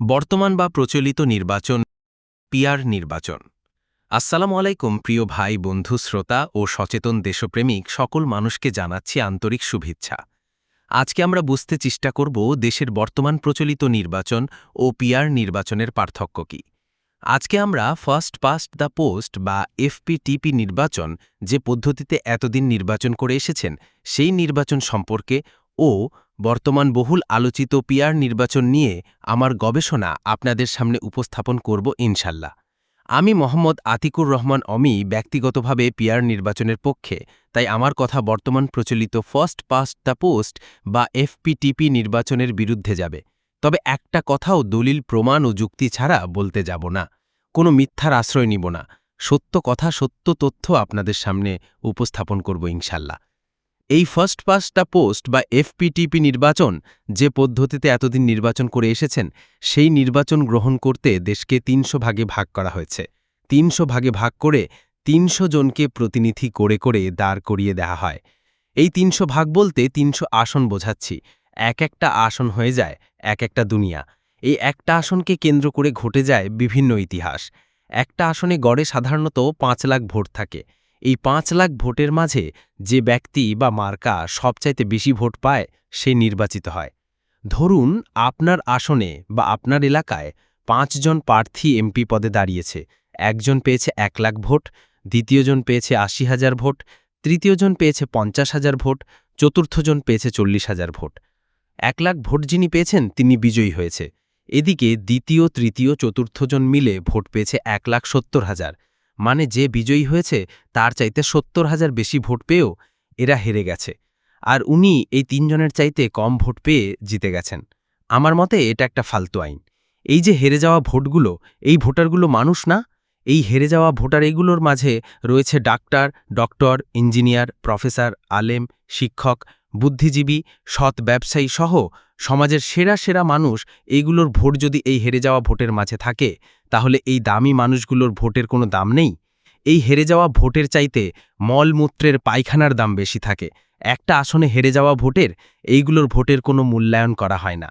বর্তমান বা প্রচলিত নির্বাচন পিয়ার নির্বাচন। আসসালামু আলাইকুম, প্রিয় ভাই, বন্ধু, শ্রোতা ও সচেতন দেশপ্রেমিক, সকল মানুষকে জানাচ্ছি আন্তরিক শুভেচ্ছা। আজকে আমরা বুঝতে চেষ্টা করব দেশের বর্তমান প্রচলিত নির্বাচন ও পিয়ার নির্বাচনের পার্থক্য কি। আজকে আমরা ফার্স্ট পাস্ট দ্য পোস্ট বা এফপিটিপি নির্বাচন যে পদ্ধতিতে এতদিন নির্বাচন করে এসেছেন, সেই নির্বাচন সম্পর্কে ও বর্তমান বহুল আলোচিত পিয়ার নির্বাচন নিয়ে আমার গবেষণা আপনাদের সামনে উপস্থাপন করব ইনশাল্লাহ। আমি মোহাম্মদ আতিকুর রহমান অমি ব্যক্তিগতভাবে পিয়ার নির্বাচনের পক্ষে, তাই আমার কথা বর্তমান প্রচলিত ফার্স্ট পাস্ট দ্য পোস্ট বা এফপিটিপি নির্বাচনের বিরুদ্ধে যাবে। তবে একটা কথাও দলিল, প্রমাণ ও যুক্তি ছাড়া বলতে যাব না। কোনো মিথ্যার আশ্রয় নিব না। সত্য কথা, সত্য তথ্য আপনাদের সামনে উপস্থাপন করব ইনশাল্লাহ। এই ফার্স্ট পাস্ট পোস্ট বা এফপিটিপি নির্বাচন যে পদ্ধতিতে এতদিন নির্বাচন করে এসেছেন, সেই নির্বাচন গ্রহণ করতে দেশকে তিনশো ভাগে ভাগ করা হয়েছে। তিনশো ভাগে ভাগ করে তিনশো জনকে প্রতিনিধি করে করে দাঁড় করিয়ে দেয়া হয়। এই তিনশো ভাগ বলতে তিনশো আসন বোঝাচ্ছি। এক একটা আসন হয়ে যায়, এক একটা দুনিয়া। এই একটা আসনকে কেন্দ্র করে ঘটে যায় বিভিন্ন ইতিহাস। একটা আসনে গড়ে সাধারণত পাঁচ লাখ ভোট থাকে। এই পাঁচ লাখ ভোটের মাঝে যে ব্যক্তি বা মার্কা সবচাইতে বেশি ভোট পায়, সে নির্বাচিত হয়। ধরুন, আপনার আসনে বা আপনার এলাকায় পাঁচজন প্রার্থী এমপি পদে দাঁড়িয়েছে। একজন পেয়েছে এক লাখ ভোট দ্বিতীয়জন পেয়েছে আশি হাজার ভোট তৃতীয়জন পেয়েছে পঞ্চাশ হাজার ভোট চতুর্থজন পেয়েছে চল্লিশ হাজার ভোট। এক লাখ ভোট যিনি পেয়েছেন, তিনি বিজয়ী হয়েছে। এদিকে দ্বিতীয়, তৃতীয় চতুর্থজন মিলে ভোট পেয়েছে এক লাখ সত্তর হাজার। মানে যে বিজয়ী হয়েছে, তার চাইতে সত্তর হাজার বেশি ভোট পেয়েও এরা হেরে গেছে। আর উনি এই তিনজনের চাইতে কম ভোট পেয়ে জিতে গেছেন। আমার মতে এটা একটা ফালতু আইন। এই যে হেরে যাওয়া ভোটগুলো, এই ভোটারগুলো মানুষ না? এই হেরে যাওয়া ভোটার এগুলোর মাঝে রয়েছে ডাক্তার, ডক্টর, ইঞ্জিনিয়ার, প্রফেসর, আলেম, শিক্ষক, বুদ্ধিজীবী, সৎ ব্যবসায়ী সহ সমাজের সেরা সেরা মানুষ এইগুলোর ভোট যদি এই হেরে যাওয়া ভোটের মাঝে থাকে তাহলে এই দামি মানুষগুলোর ভোটের কোনো দাম নেই? এই হেরে যাওয়া ভোটের চাইতে মলমূত্রের পায়খানার দাম বেশি থাকে। একটা আসনে হেরে যাওয়া ভোটের, এইগুলোর ভোটের কোনো মূল্যায়ন করা হয় না।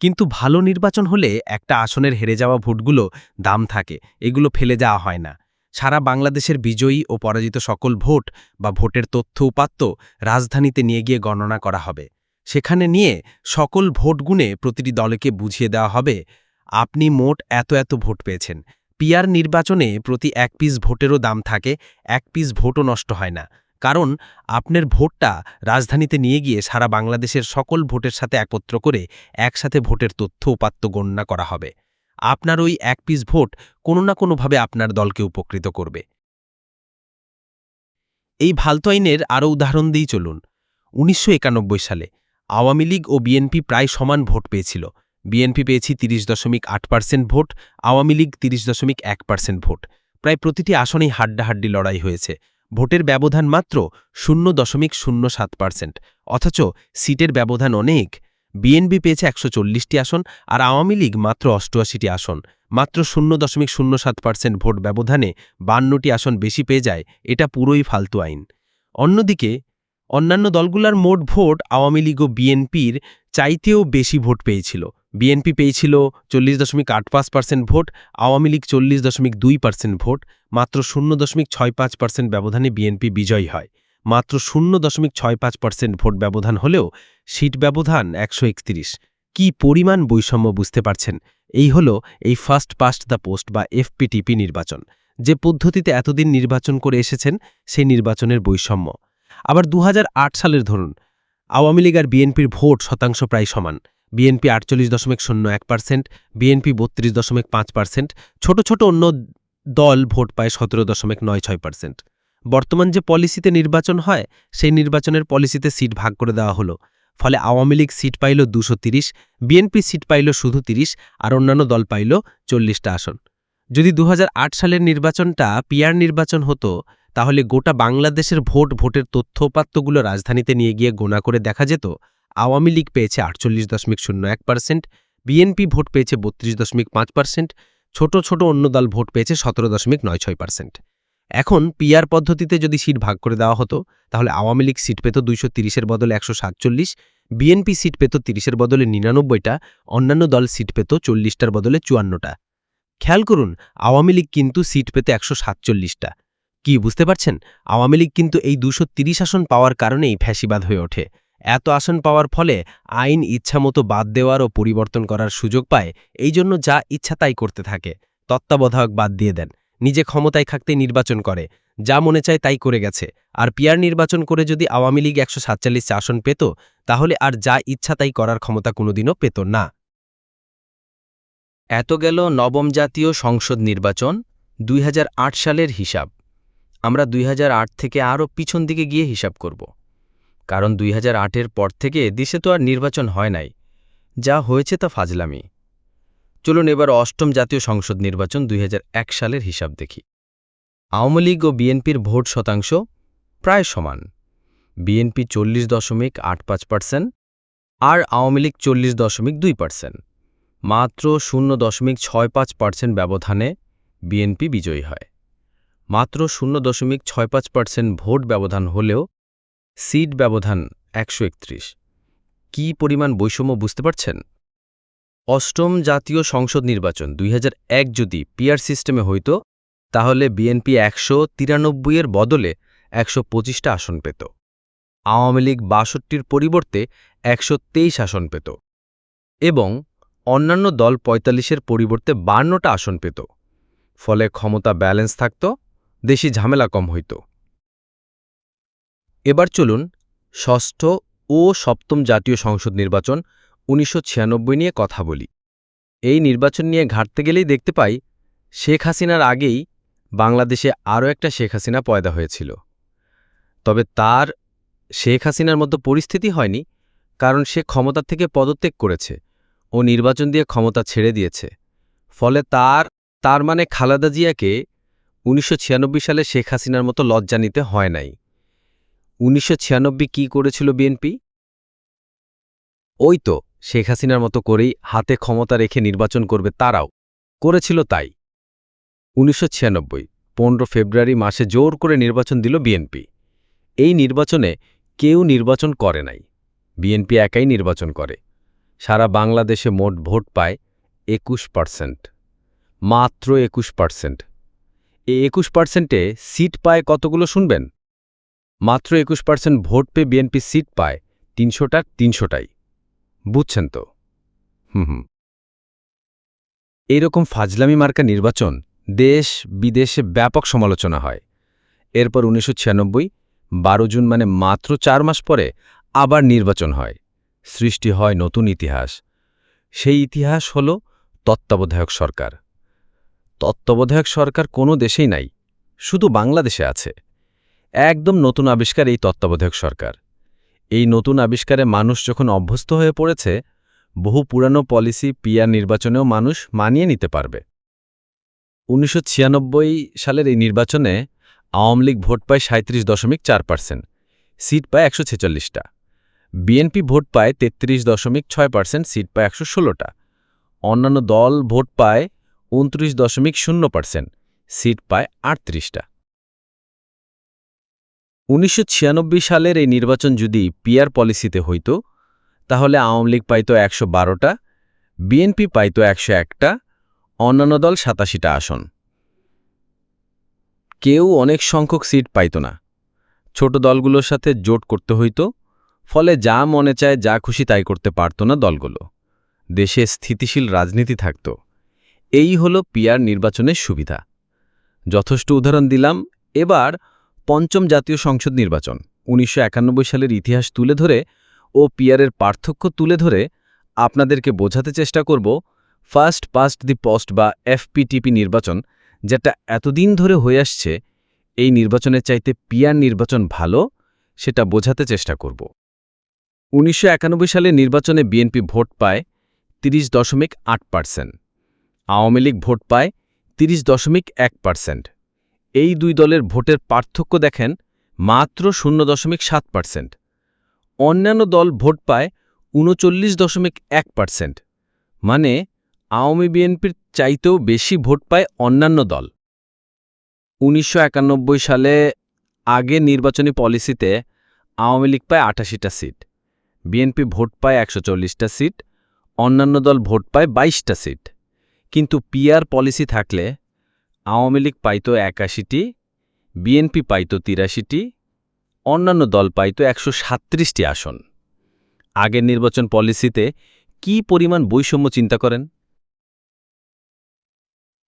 কিন্তু ভালো নির্বাচন হলে একটা আসনের হেরে যাওয়া ভোটগুলো দাম থাকে, এগুলো ফেলে যাওয়া হয় না। সারা বাংলাদেশের বিজয়ী ও পরাজিত সকল ভোট বা ভোটের তথ্য উপাত্ত রাজধানীতে নিয়ে গিয়ে গণনা করা হবে। সেখানে নিয়ে সকল ভোট গুণে প্রতিটি দলকে বুঝিয়ে দেওয়া হবে আপনি মোট এত এত ভোট পেয়েছেন। পিয়ার নির্বাচনে প্রতি এক পিস ভোটেরও দাম থাকে, এক পিস ভোটও নষ্ট হয় না। কারণ, আপনার ভোটটা রাজধানীতে নিয়ে গিয়ে সারা বাংলাদেশের সকল ভোটের সাথে একত্র করে একসাথে ভোটের তথ্য উপাত্ত গণনা করা হবে। আপনার ওই এক পিস ভোট কোনো না কোনোভাবে আপনার দলকে উপকৃত করবে। এই ভালতো আইনের আরও উদাহরণ দিয়েই চলুন। উনিশশো একানব্বই সালে আওয়ামী লীগ ও বিএনপি প্রায় সমান ভোট পেয়েছিল। বিএনপি পেয়েছি তিরিশ দশমিক আট পার্সেন্ট ভোট, আওয়ামী লীগ তিরিশ দশমিক এক পার্সেন্ট ভোট। প্রায় প্রতিটি আসনেই হাড্ডাহাড্ডি লড়াই হয়েছে। ভোটের ব্যবধান মাত্র শূন্য দশমিক শূন্য সাত পার্সেন্ট, অথচ সিটের ব্যবধান অনেক। বিএনপি পেয়েছে একশো চল্লিশটি আসন আর আওয়ামী লীগ মাত্র অষ্টআশিটি আসন। মাত্র শূন্য দশমিক শূন্য সাত পার্সেন্ট ভোট ব্যবধানে বান্নটি আসন বেশি পেয়ে যায়, এটা পুরোই ফালতু আইন। অন্যদিকে, অন্যান্য দলগুলার মোট ভোট আওয়ামী লীগ ও বিএনপির চাইতেও বেশি ভোট পেয়েছিল। বিএনপি পেয়েছিল চল্লিশ দশমিক আট পাঁচ পার্সেন্ট ভোট, আওয়ামী লীগ চল্লিশ দশমিক দুই পার্সেন্ট ভোট, মাত্র শূন্য দশমিক ছয় পাঁচ পার্সেন্ট ব্যবধানে বিএনপি বিজয়ী হয়। মাত্র শূন্য দশমিক ছয় পাঁচ পার্সেন্ট ভোট ব্যবধান হলেও সিট ব্যবধান একশো একত্রিশ। কি পরিমাণ বৈষম্য বুঝতে পারছেন? এই হল এই ফার্স্ট পাস্ট দ্য পোস্ট বা এফপিটিপি নির্বাচন। যে পদ্ধতিতে এতদিন নির্বাচন করে এসেছেন, সেই নির্বাচনের বৈষম্য। আবার দু হাজার আট সালের ধরুন, আওয়ামী লীগ আর বিএনপির ভোট শতাংশ প্রায় সমান। বিএনপি আটচল্লিশ দশমিক শূন্য এক পার্সেন্ট, বিএনপি বত্রিশ দশমিক পাঁচ পার্সেন্ট, ছোট ছোট অন্য দল ভোট পায় সতেরো দশমিক নয় ছয় পার্সেন্ট। বর্তমান যে পলিসিতে নির্বাচন হয়, সেই নির্বাচনের পলিসিতে সিট ভাগ করে দেওয়া হলো। ফলে আওয়ামী লীগ সিট পাইল দুশো তিরিশ, বিএনপি সিট পাইল শুধু তিরিশ, আর অন্যান্য দল পাইল চল্লিশটা আসন। যদি দু হাজার আট সালের নির্বাচনটা পিয়ার নির্বাচন হতো, তাহলে গোটা বাংলাদেশের ভোট, ভোটের তথ্যপাত্রগুলো রাজধানীতে নিয়ে গিয়ে গোনা করে দেখা যেত। আওয়ামী লীগ পেয়েছে আটচল্লিশ দশমিক শূন্য এক পার্সেন্ট বিএনপি ভোট পেয়েছে বত্রিশ দশমিক পাঁচ পার্সেন্ট ছোট ছোট অন্য দল ভোট পেয়েছে সতেরো দশমিক নয় ছয় পার্সেন্ট এখন পিআর পদ্ধতিতে যদি সিট ভাগ করে দেওয়া হতো, তাহলে আওয়ামী লীগ সিট পেত দুইশো তিরিশের বদলে একশো সাতচল্লিশ, বিএনপি সিট পেত তিরিশের বদলে নিরানব্বইটা, অন্যান্য দল সিট পেত চল্লিশটার বদলে চুয়ান্নটা। খেয়াল করুন, আওয়ামী লীগ কিন্তু সিট পেতে একশো সাতচল্লিশটা। কি, বুঝতে পারছেন? আওয়ামী লীগ কিন্তু এই দুশো আসন পাওয়ার কারণেই ফ্যাসিবাদ হয়ে ওঠে। এত আসন পাওয়ার ফলে আইন ইচ্ছামতো বাদ দেওয়ার ও পরিবর্তন করার সুযোগ পায়, এই জন্য যা ইচ্ছা তাই করতে থাকে। তত্ত্বাবধায়ক বাদ দিয়ে দেন, নিজে ক্ষমতায় থাকতে নির্বাচন করে, যা মনে চায় তাই করে গেছে। আর পিয়ার নির্বাচন করে যদি আওয়ামী লীগ একশো সাতচল্লিশ আসন পেত, তাহলে আর যা ইচ্ছা তাই করার ক্ষমতা কোনোদিনও পেত না। এত গেল নবম জাতীয় সংসদ নির্বাচন, দুই হাজার আট সালের হিসাব। আমরা দুই হাজার আট থেকে আরও পিছন দিকে গিয়ে হিসাব করব। কারণ দুই এর পর থেকে দেশে তো আর নির্বাচন হয় নাই। যা হয়েছে তা ফাজলামি। চলুন এবার অষ্টম জাতীয় সংসদ নির্বাচন দুই হাজার এক সালের হিসাব দেখি। আওয়ামী লীগ ও বিএনপির ভোট শতাংশ প্রায় সমান। বিএনপি চল্লিশ দশমিক আট পাঁচ পার্সেন্ট আর আওয়ামী লীগ চল্লিশ দশমিক দুই পার্সেন্ট। মাত্র শূন্য দশমিক ছয় পাঁচ পার্সেন্ট ব্যবধানে বিএনপি বিজয়ী হয়। মাত্র শূন্য দশমিক ছয় পাঁচ পার্সেন্ট ভোট ব্যবধান হলেও সিট ব্যবধান একশো কী পরিমাণ বৈষম্য বুঝতে পারছেন? অষ্টম জাতীয় সংসদ নির্বাচন দুই হাজার এক যদি পিয়ার সিস্টেমে হইত, তাহলে বিএনপি একশো তিরানব্বইয়ের বদলে একশো পঁচিশটা আসন পেত। আওয়ামী লীগ বাষট্টির পরিবর্তে একশো তেইশ আসন পেত। এবং অন্যান্য দল পঁয়তাল্লিশের পরিবর্তে বান্নটা আসন পেত। ফলে ক্ষমতা ব্যালেন্স থাকত, দেশি ঝামেলা কম হইত। এবার চলুন ষষ্ঠ ও সপ্তম জাতীয় সংসদ নির্বাচন উনিশশো ছিয়ানব্বই নিয়ে কথা বলি। এই নির্বাচন নিয়ে ঘাটতে গেলেই দেখতে পাই, শেখ হাসিনার আগেই বাংলাদেশে আরও একটা শেখ হাসিনা পয়দা হয়েছিল। তবে তার শেখ হাসিনার মতো পরিস্থিতি হয়নি, কারণ সে ক্ষমতা থেকে পদত্যাগ করেছে ও নির্বাচন দিয়ে ক্ষমতা ছেড়ে দিয়েছে। ফলে তার তার মানে খালাদা জিয়াকে উনিশশো ছিয়ানব্বই সালে শেখ হাসিনার মতো লজ্জা নিতে হয় নাই। উনিশশো কি করেছিল বিএনপি? ওই তো, শেখ হাসিনার মতো করেই হাতে ক্ষমতা রেখে নির্বাচন করবে তারাও। করেছিল তাই। উনিশশো ছিয়ানব্বই ফেব্রুয়ারি মাসে জোর করে নির্বাচন দিল বিএনপি। এই নির্বাচনে কেউ নির্বাচন করে নাই। বিএনপি একাই নির্বাচন করে। সারা বাংলাদেশে মোট ভোট পায় একুশ পার্সেন্ট। মাত্র একুশ পার্সেন্ট। এই একুশ পার্সেন্টে সিট পায় কতগুলো শুনবেন? মাত্র একুশ পার্সেন্ট ভোট পেয়ে বিএনপি সিট পায় তিনশোটার তিনশোটাই। বুঝছেন তো? হুম হুম। এইরকম ফাজলামি মার্কা নির্বাচন দেশ বিদেশে ব্যাপক সমালোচনা হয়। এরপর উনিশশো ছিয়ানব্বই, বারো জুন মানে মাত্র চার মাস পরে আবার নির্বাচন হয়। সৃষ্টি হয় নতুন ইতিহাস। সেই ইতিহাস হল তত্ত্বাবধায়ক সরকার। তত্ত্বাবধায়ক সরকার কোনো দেশেই নাই, শুধু বাংলাদেশে আছে। একদম নতুন আবিষ্কার এই তত্ত্বাবধায়ক সরকার। এই নতুন আবিষ্কারে মানুষ যখন অভ্যস্ত হয়ে পড়েছে, বহু পুরানো পলিসি পিয়ার নির্বাচনেও মানুষ মানিয়ে নিতে পারবে। উনিশশো ছিয়ানব্বই সালের এই নির্বাচনে আওয়ামী লীগ ভোট পায় সাঁত্রিশ দশমিক চার পার্সেন্ট, সিট পায় একশো ছেচল্লিশটা। বিএনপি ভোট পায় তেত্রিশ দশমিক ছয় পার্সেন্ট, সিট পায় একশো ষোলোটা। অন্যান্য দল ভোট পায় উনত্রিশ দশমিক শূন্য পার্সেন্ট, সিট পায় আটত্রিশটা। উনিশশো ছিয়ানব্বই সালের এই নির্বাচন যদি পিয়ার পলিসিতে হইত, তাহলে আওয়ামী লীগ পাইত একশো বারোটা, বিএনপি পাইত একশো একটা, অন্যান্য দল সাতাশিটা আসন। কেউ অনেক সংখ্যক সিট পাইত না। ছোট দলগুলোর সাথে জোট করতে হইত, ফলে যা মনে চায়, যা খুশি তাই করতে পারত না দলগুলো। দেশে স্থিতিশীল রাজনীতি থাকত। এই হল পিয়ার নির্বাচনের সুবিধা। যথেষ্ট উদাহরণ দিলাম। এবার পঞ্চম জাতীয় সংসদ নির্বাচন, উনিশশো একানব্বই সালের ইতিহাস তুলে ধরে ও পিয়ারের পার্থক্য তুলে ধরে আপনাদেরকে বোঝাতে চেষ্টা করব ফার্স্ট পাস্ট দি পোস্ট বা এফপিটিপি নির্বাচন, যেটা এতদিন ধরে হয়ে আসছে, এই নির্বাচনের চাইতে পিয়ার নির্বাচন ভালো, সেটা বোঝাতে চেষ্টা করব। উনিশশো সালে নির্বাচনে বিএনপি ভোট পায় তিরিশ দশমিক আট পার্সেন্ট, আওয়ামী লীগ ভোট পায় তিরিশ দশমিক এক পার্সেন্ট। এই দুই দলের ভোটের পার্থক্য দেখেন মাত্র শূন্য দশমিক সাত পার্সেন্ট। অন্যান্য দল ভোট পায় উনচল্লিশ দশমিক এক পার্সেন্ট। মানে আওয়ামী বিএনপির চাইতেও বেশি ভোট পায় অন্যান্য দল। উনিশশো একানব্বই সালে আগে নির্বাচনী পলিসিতে আওয়ামী লীগ পায় আটাশিটা সিট। বিএনপি ভোট পায় একশো সিট, অন্যান্য দল ভোট পায় বাইশটা সিট। কিন্তু পিআর পলিসি থাকলে আওয়ামী লীগ পাইত একাশিটি, বিএনপি পাইত তিরাশিটি, অন্যান্য দল পাইত একশো সাত্রিশটি আসন। আগের নির্বাচন পলিসিতে কি পরিমাণ বৈষম্য চিন্তা করেন?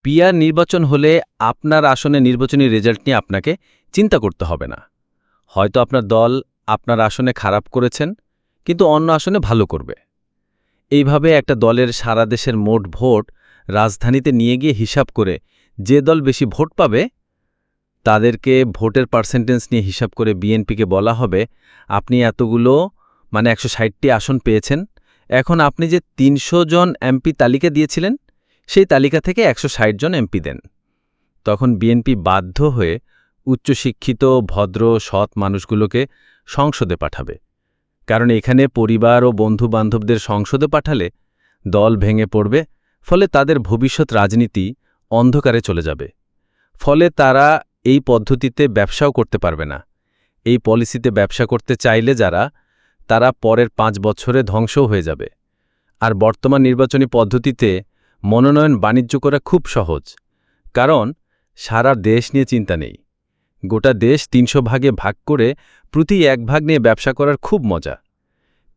পিআর নির্বাচন হলে আপনার আসনে নির্বাচনী রেজাল্ট নিয়ে আপনাকে চিন্তা করতে হবে না। হয়তো আপনার দল আপনার আসনে খারাপ করেছেন, কিন্তু অন্য আসনে ভালো করবে। এইভাবে একটা দলের সারা দেশের মোট ভোট রাজধানীতে নিয়ে গিয়ে হিসাব করে যে দল বেশি ভোট পাবে, তাদেরকে ভোটের পার্সেন্টেজ নিয়ে হিসাব করে বিএনপিকে বলা হবে, আপনি এতগুলো মানে একশো ষাটটি আসন পেয়েছেন। এখন আপনি যে তিনশো জন এমপি তালিকা দিয়েছিলেন, সেই তালিকা থেকে একশো ষাট জন এমপি দেন। তখন বিএনপি বাধ্য হয়ে উচ্চশিক্ষিত, ভদ্র, সৎ মানুষগুলোকে সংসদে পাঠাবে। কারণ এখানে পরিবার ও বন্ধু-বান্ধবদের সংসদে পাঠালে দল ভেঙে পড়বে, ফলে তাদের ভবিষ্যৎ রাজনীতি অন্ধকারে চলে যাবে। ফলে তারা এই পদ্ধতিতে ব্যবসাও করতে পারবে না। এই পলিসিতে ব্যবসা করতে চাইলে যারা, তারা পরের পাঁচ বছরে ধ্বংসও হয়ে যাবে। আর বর্তমান নির্বাচনী পদ্ধতিতে মনোনয়ন বাণিজ্য করা খুব সহজ। কারণ, সারা দেশ নিয়ে চিন্তা নেই। গোটা দেশ তিনশো ভাগে ভাগ করে প্রতি এক ভাগ নিয়ে ব্যবসা করার খুব মজা।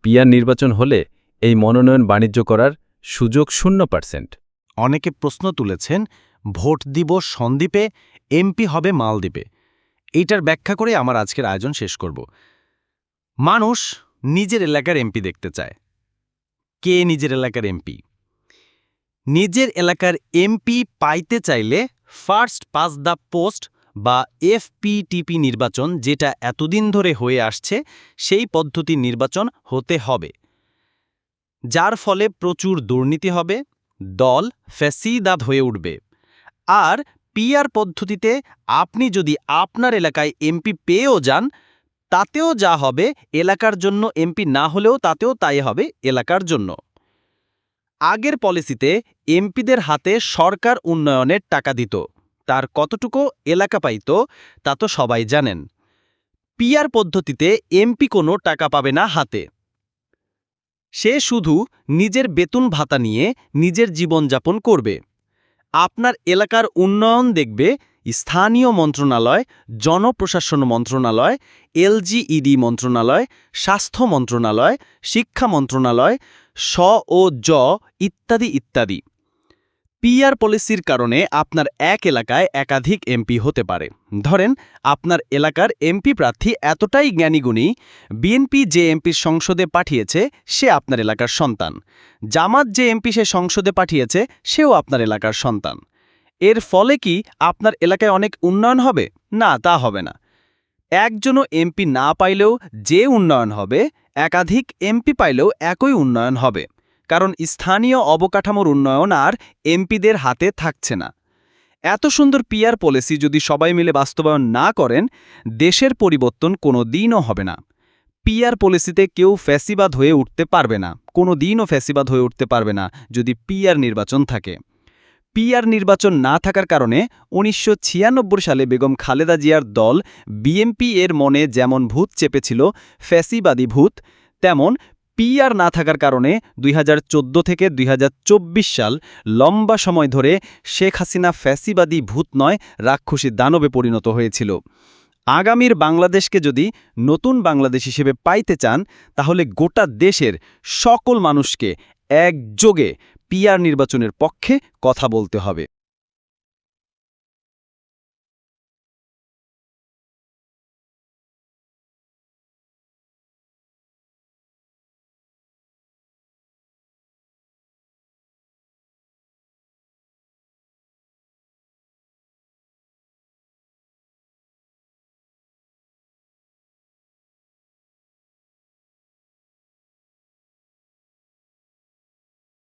পিয়ার নির্বাচন হলে এই মনোনয়ন বাণিজ্য করার সুযোগ শূন্য পার্সেন্ট। অনেকে প্রশ্ন তুলেছেন, ভোট দিব সন্দ্বীপে এমপি হবে মালদ্বীপে। এইটার ব্যাখ্যা করে আমার আজকের আয়োজন শেষ করব। মানুষ নিজের এলাকার এমপি দেখতে চায়। কে নিজের এলাকার এমপি নিজের এলাকার এমপি পাইতে চাইলে ফার্স্ট পাস দ্য পোস্ট বা এফপিটিপি নির্বাচন যেটা এতদিন ধরে হয়ে আসছে, সেই পদ্ধতির নির্বাচন হতে হবে। যার ফলে প্রচুর দুর্নীতি হবে দল ফ্যাসিদাদ হয়ে উঠবে। আর পিআর পদ্ধতিতে আপনি যদি আপনার এলাকায় এমপি পেয়েও যান, তাতেও যা হবে এলাকার জন্য এমপি না হলেও তাতেও তাই হবে এলাকার জন্য। আগের পলিসিতে এমপিদের হাতে সরকার উন্নয়নের টাকা দিত। তার কতটুকু এলাকা পাইত, তা তো সবাই জানেন। পিআর পদ্ধতিতে এমপি কোনো টাকা পাবে না হাতে। সে শুধু নিজের বেতন ভাতা নিয়ে নিজের জীবনযাপন করবে। আপনার এলাকার উন্নয়ন দেখবে স্থানীয় মন্ত্রণালয়, জনপ্রশাসন মন্ত্রণালয়, এলজিইডি মন্ত্রণালয়, স্বাস্থ্য মন্ত্রণালয়, শিক্ষা মন্ত্রণালয়, স ও জ ইত্যাদি ইত্যাদি। পিআর পলিসির কারণে আপনার এক এলাকায় একাধিক এমপি হতে পারে। ধরেন, আপনার এলাকার এমপি প্রার্থী এতটাই জ্ঞানীগুণী বিএনপি যে এমপির সংসদে পাঠিয়েছে, সে আপনার এলাকার সন্তান। জামাত যে এমপি সে সংসদে পাঠিয়েছে, সেও আপনার এলাকার সন্তান। এর ফলে কি আপনার এলাকায় অনেক উন্নয়ন হবে? না, তা হবে না। একজনও এমপি না পাইলেও যে উন্নয়ন হবে, একাধিক এমপি পাইলেও একই উন্নয়ন হবে। কারণ স্থানীয় অবকাঠামোর উন্নয়ন আর এমপিদের হাতে থাকছে না। এত সুন্দর পিআর পলিসি যদি সবাই মিলে বাস্তবায়ন না করেন, দেশের পরিবর্তন কোনো দিনও হবে না। পিআর পলিসিতে কেউ ফ্যাসিবাদ হয়ে উঠতে পারবে না, কোনো দিনও ফ্যাসিবাদ হয়ে উঠতে পারবে না যদি পিআর নির্বাচন থাকে। পিআর নির্বাচন না থাকার কারণে উনিশশো ছিয়ানব্বই সালে বেগম খালেদা জিয়ার দল বিএমপি এর মনে যেমন ভূত চেপেছিল, ফ্যাসিবাদী ভূত, তেমন পিআর না থাকার কারণে দুই হাজার চোদ্দ থেকে দুই হাজার চব্বিশ সাল লম্বা সময় ধরে শেখ হাসিনা ফ্যাসিবাদী ভূত নয়, রাক্ষসী দানবে পরিণত হয়েছিল। আগামীর বাংলাদেশকে যদি নতুন বাংলাদেশ হিসেবে পাইতে চান, তাহলে গোটা দেশের সকল মানুষকে একযোগে পিআর নির্বাচনের পক্ষে কথা বলতে হবে।